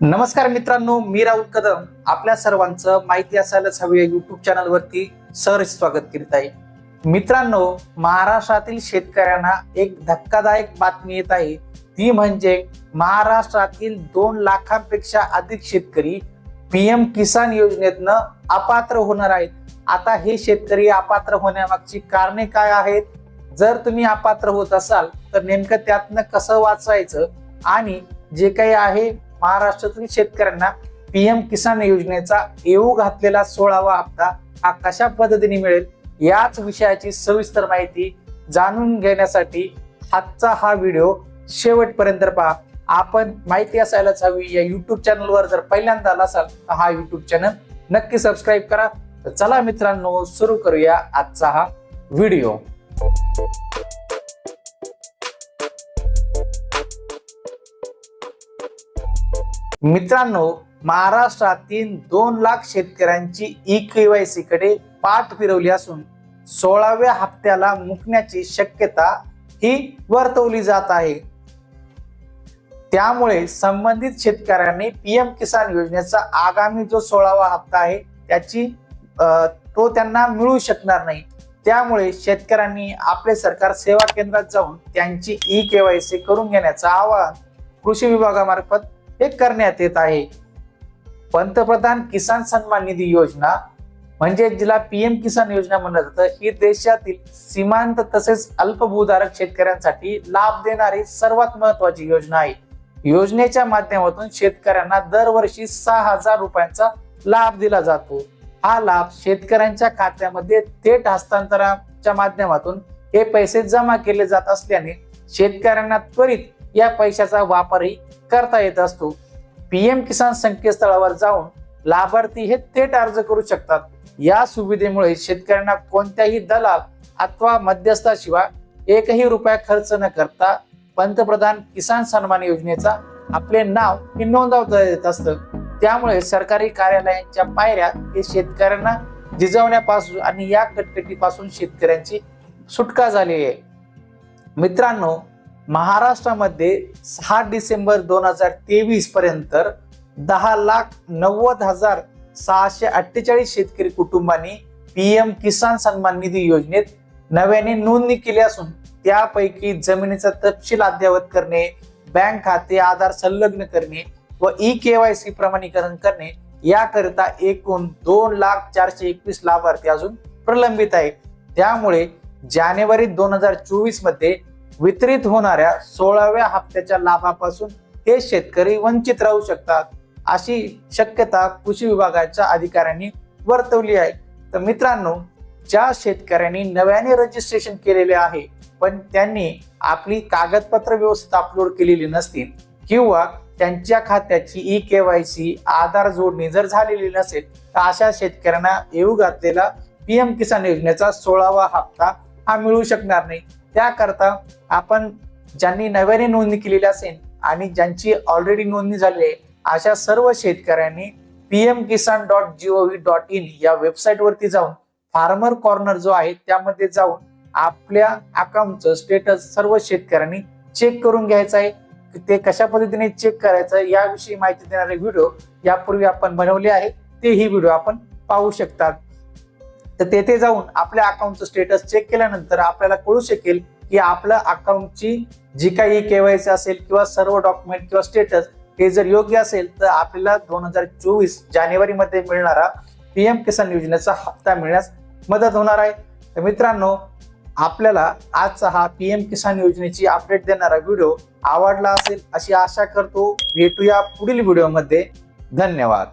नमस्कार मित्रांनो मी राहुल कदम. आपल्या सर्वांचं माहिती असायलाच हवी या युट्यूब चॅनलवरती सर स्वागत करीत आहे. मित्रांनो महाराष्ट्रातील शेतकऱ्यांना एक धक्कादायक बातमी येत आहे. ती म्हणजे महाराष्ट्रातील दोन लाखांपेक्षा अधिक शेतकरी पीएम किसान योजनेतनं अपात्र होणार आहेत. आता हे शेतकरी अपात्र होण्यामागची कारणे काय आहेत? जर तुम्ही अपात्र होत असाल तर नेमकं त्यातनं कसं वाचवायचं? आणि जे काही आहे महाराष्ट्रातील शेतकऱ्यांना पीएम किसान योजनेचा येऊ घातलेला सोळावा हप्ता हा कशा पद्धतीने मिळेल याच विषयाची सविस्तर माहिती जाणून घेण्यासाठी आजचा हा व्हिडिओ शेवटपर्यंत पहा. आपण माहिती असायलाच हवी. या युट्यूब चॅनलवर जर पहिल्यांदा आला असाल तर हा युट्यूब चॅनल नक्की सबस्क्राईब करा. तर चला मित्रांनो सुरू करूया आजचा हा व्हिडिओ. मित्रांनो महाराष्ट्रातील दोन लाख शेतकऱ्यांची ई केवायसी कडे पाठ फिरवली असून सोळाव्या हप्त्याला मुकण्याची शक्यता ही वर्तवली जात आहे. त्यामुळे संबंधित शेतकऱ्यांनी पीएम किसान योजनेचा आगामी जो सोळावा हप्ता आहे त्याची तो त्यांना मिळू शकणार नाही. त्यामुळे शेतकऱ्यांनी आपले सरकार सेवा केंद्रात जाऊन त्यांची ई केवायसी करून घेण्याचं आवाहन कृषी विभागामार्फत हे करण्यात येत आहे. पंतप्रधान किसान सन्मान निधी योजना म्हणजे जिला पीएम किसान योजना म्हणलं जातं ही देशातील सीमांत तसेच अल्पभूधारक शेतकऱ्यांसाठी लाभ देणारी सर्वात महत्वाची योजना आहे. योजनेच्या माध्यमातून शेतकऱ्यांना दरवर्षी सहा हजार रुपयांचा लाभ दिला जातो. हा लाभ शेतकऱ्यांच्या खात्यामध्ये थेट हस्तांतराच्या माध्यमातून हे पैसे जमा केले जात असल्याने शेतकऱ्यांना त्वरित या पैशाचा वापरही करता येत असतो. पीएम किसान संकेतस्थळावर जाऊन लाभार्थी हे थेट अर्ज करू शकतात. या सुविधेमुळे शेतकऱ्यांना कोणत्याही दलाल अथवा मध्यस्थाशिवाय एकही रुपया खर्च न करता पंतप्रधान किसान सन्मान योजनेचा आपले नाव हे नोंदवता येत असतं. त्यामुळे सरकारी कार्यालयांच्या पायऱ्या हे शेतकऱ्यांना जिजवण्यापासून आणि या कटकटीपासून शेतकऱ्यांची सुटका झाली आहे. मित्रांनो महाराष्ट्रामध्ये सहा डिसेंबर दोन हजार तेवीस पर्यंत दहा लाख नव्वद हजार सहाशे अठ्ठेचाळीस शेतकरी कुटुंबांनी पीएम किसान सन्मान निधी योजनेत नव्याने नोंदणी केली असून त्यापैकी जमिनीचा तपशील अद्ययावत करणे बँक खाते आधार संलग्न करणे व ई केवायसी प्रमाणीकरण करणे याकरिता एकूण दोन लाख चारशे एकवीस लाभार्थी अजून प्रलंबित आहे त्यामुळे जानेवारी दोन हजार चोवीसमध्ये वितरित होणाऱ्या सोळाव्या हप्त्याच्या लाभापासून हे शेतकरी वंचित राहू शकतात अशी शक्यता कृषी विभागाच्या अधिकाऱ्यांनी वर्तवली आहे. तर मित्रांनो ज्या शेतकऱ्यांनी नव्याने रजिस्ट्रेशन केलेले आहे पण त्यांनी आपली कागदपत्र व्यवस्थित अपलोड केलेली नसतील किंवा त्यांच्या खात्याची E K Y C Aadhaar जोडणी जर झालेली नसेल तर अशा शेतकऱ्यांना येऊ घातलेला पीएम किसान योजनेचा सोळावा हप्ता हा मिळू शकणार नाही. त्याकरता आपण ज्यांनी नव्याने नोंदणी केलेली असेल आणि ज्यांची ऑलरेडी नोंदणी झाली आहे अशा सर्व शेतकऱ्यांनी P M Kisan dot G O V dot in या वेबसाईट वरती जाऊन फार्मर कॉर्नर जो आहे त्यामध्ये जाऊन आपल्या अकाउंटचं स्टेटस सर्व शेतकऱ्यांनी चेक करून घ्यायचं आहे. ते कशा पद्धतीने चेक करायचं याविषयी माहिती देणारे व्हिडिओ यापूर्वी आपण बनवले आहे. ते ही व्हिडिओ आपण पाहू शकतात. तर तेथे जाऊन आपल्या अकाउंटचं स्टेटस चेक केल्यानंतर आपल्याला कळू शकेल की आपल्या अकाउंटची जी काही केवायसी असेल किंवा सर्व डॉक्युमेंट किंवा स्टेटस हे जर योग्य असेल तर आपल्याला दोन हजार चोवीस जानेवारीमध्ये मिळणारा पी एम किसान योजनेचा हप्ता मिळण्यास मदत होणार आहे. तर मित्रांनो आपल्याला आजचा हा पी एम किसान योजनेची अपडेट देणारा व्हिडिओ आवडला असेल अशी आशा करतो. भेटूया पुढील व्हिडिओमध्ये धन्यवाद.